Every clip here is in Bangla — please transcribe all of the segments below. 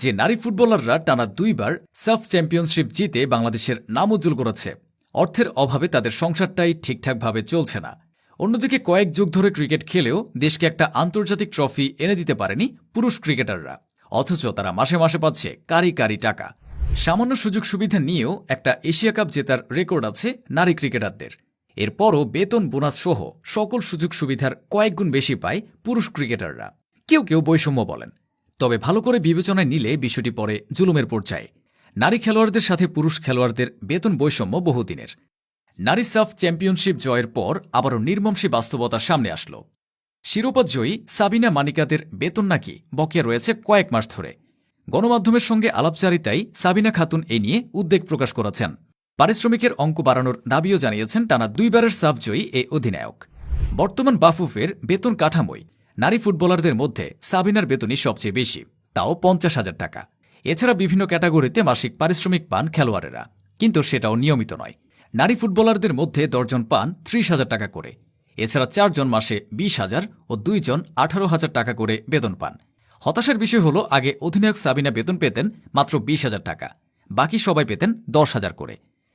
যে নারী ফুটবলাররা টানা দুইবার সাফ চ্যাম্পিয়নশিপ জিতে বাংলাদেশের নাম উজ্জ্বল করেছে। অর্থের অভাবে তাদের সংসারটাই ঠিকঠাকভাবে চলছে না। অন্যদিকে কয়েক যুগ ধরে ক্রিকেট খেলেও দেশকে একটা আন্তর্জাতিক ট্রফি এনে দিতে পারেনি পুরুষ ক্রিকেটাররা। অথচ তারা মাসে মাসে পাচ্ছে কারি কারি টাকা। সামান্য সুযোগ সুবিধা নিয়েও একটা এশিয়া কাপ জেতার রেকর্ড আছে নারী ক্রিকেটারদের। এরপরও বেতন, বোনাস সহ সকল সুযোগ সুবিধার কয়েকগুণ বেশি পায় পুরুষ ক্রিকেটাররা। কেউ কেউ বৈষম্য বলেন। তবে ভালো করে বিবেচনায় নিলে বিষয়টি পরে জুলুমের পর্যায়ে। নারী খেলোয়াড়দের সাথে পুরুষ খেলোয়াড়দের বেতন বৈষম্য বহুদিনের। নারী সাফ চ্যাম্পিয়নশিপ জয়ের পর আবারও নির্মমসী বাস্তবতার সামনে আসল। শিরোপা জয়ী সাবিনা মানিকাদের বেতন নাকি বকেয়া রয়েছে কয়েক মাস ধরে। গণমাধ্যমের সঙ্গে আলাপচারিতায় সাবিনা খাতুন এ নিয়ে উদ্বেগ প্রকাশ করেছেন। পারিশ্রমিকের অঙ্ক বাড়ানোর দাবিও জানিয়েছেন টানা দুইবারের সাফ জয়ী এই অধিনায়ক। বর্তমান বাফুফের বেতন কাঠামোয় নারী ফুটবলারদের মধ্যে সাবিনার বেতনই সবচেয়ে বেশি, তাও পঞ্চাশ হাজার টাকা। এছাড়া বিভিন্ন ক্যাটাগরিতে মাসিক পারিশ্রমিক পান খেলোয়াড়েরা, কিন্তু সেটাও নিয়মিত নয়। নারী ফুটবলারদের মধ্যে দশজন পান ত্রিশ হাজার টাকা করে। এছাড়া চারজন মাসে বিশ হাজার ও দুইজন আঠারো হাজার টাকা করে বেতন পান। হতাশার বিষয় হল, আগে অধিনায়ক সাবিনা বেতন পেতেন মাত্র বিশ হাজার টাকা, বাকি সবাই পেতেন দশ হাজার করে।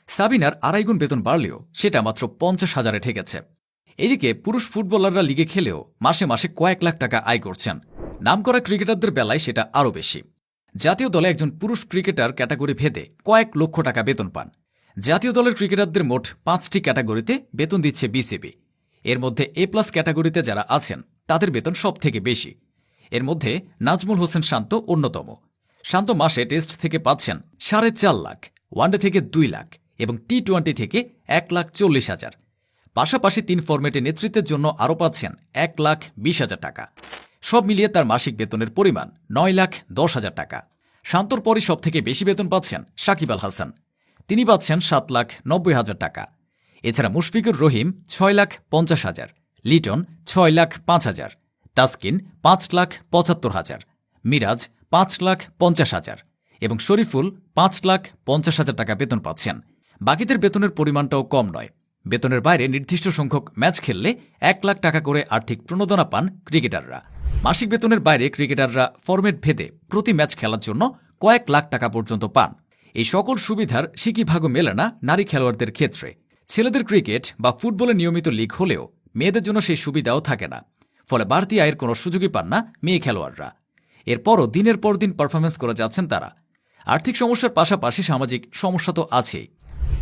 সাবিনার আড়াইগুণ বেতন বাড়লেও সেটা মাত্র পঞ্চাশ হাজারে ঠেকেছে। এদিকে পুরুষ ফুটবলাররা লিগে খেলেও মাসে মাসে কয়েক লাখ টাকা আয় করছেন। নামকরা ক্রিকেটারদের বেলায় সেটা আরও বেশি। জাতীয় দলে একজন পুরুষ ক্রিকেটার ক্যাটাগরি ভেদে কয়েক লক্ষ টাকা বেতন পান। জাতীয় দলের ক্রিকেটারদের মোট পাঁচটি ক্যাটাগরিতে বেতন দিচ্ছে বিসিবি। এর মধ্যে এ প্লাস ক্যাটাগরিতে যারা আছেন, তাদের বেতন সব থেকে বেশি। এর মধ্যে নাজমুল হোসেন শান্ত অন্যতম। শান্ত মাসে টেস্ট থেকে পাচ্ছেন সাড়ে চার লাখ, ওয়ানডে থেকে দুই লাখ এবং টি টোয়েন্টি থেকে এক লাখ চল্লিশ হাজার। পাশাপাশি তিন ফরম্যাটে নেতৃত্বের জন্য আরও পাচ্ছেন এক লাখ বিশ হাজার টাকা। সব মিলিয়ে তার মাসিক বেতনের পরিমাণ নয় লাখ দশ হাজার টাকা। শান্তর পরই সব থেকে বেশি বেতন পাচ্ছেন সাকিব আল হাসান। তিনি পাচ্ছেন সাত লাখ নব্বই হাজার টাকা। এছাড়া মুশফিকুর রহিম ছয় লাখ পঞ্চাশ হাজার, লিটন ছয় লাখ পাঁচ হাজার, তাসকিন পাঁচ লাখ পঁচাত্তর হাজার, মিরাজ পাঁচ লাখ পঞ্চাশ হাজার এবং শরীফুল পাঁচ লাখ পঞ্চাশ হাজার টাকা বেতন পাচ্ছেন। বাকিদের বেতনের পরিমাণটাও কম নয়। বেতনের বাইরে নির্দিষ্ট সংখ্যক ম্যাচ খেললে এক লাখ টাকা করে আর্থিক প্রণোদনা পান ক্রিকেটাররা। মাসিক বেতনের বাইরে ক্রিকেটাররা ফরম্যাট ভেদে প্রতি ম্যাচ খেলার জন্য কয়েক লাখ টাকা পর্যন্ত পান। এই সকল সুবিধার সিকি সিকিভাগও মেলে না নারী খেলোয়াড়দের ক্ষেত্রে। ছেলেদের ক্রিকেট বা ফুটবলে নিয়মিত লিগ হলেও মেয়েদের জন্য সেই সুবিধাও থাকে না। ফলে বাড়তি আয়ের কোনো সুযোগই পান না মেয়ে খেলোয়াড়রা। এরপরও দিনের পর দিন পারফরমেন্স করে যাচ্ছেন তারা। আর্থিক সমস্যার পাশাপাশি সামাজিক সমস্যা তো আছেই।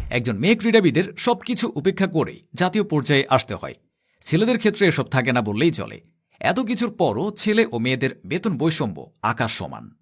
একজন মেয়ে ক্রীড়াবিদের সবকিছু উপেক্ষা করে জাতীয় পর্যায়ে আসতে হয়। ছেলেদের ক্ষেত্রে এসব থাকে না বললেই চলে। এত কিছুর পরও ছেলে ও মেয়েদের বেতন বৈষম্য আকাশ সমান।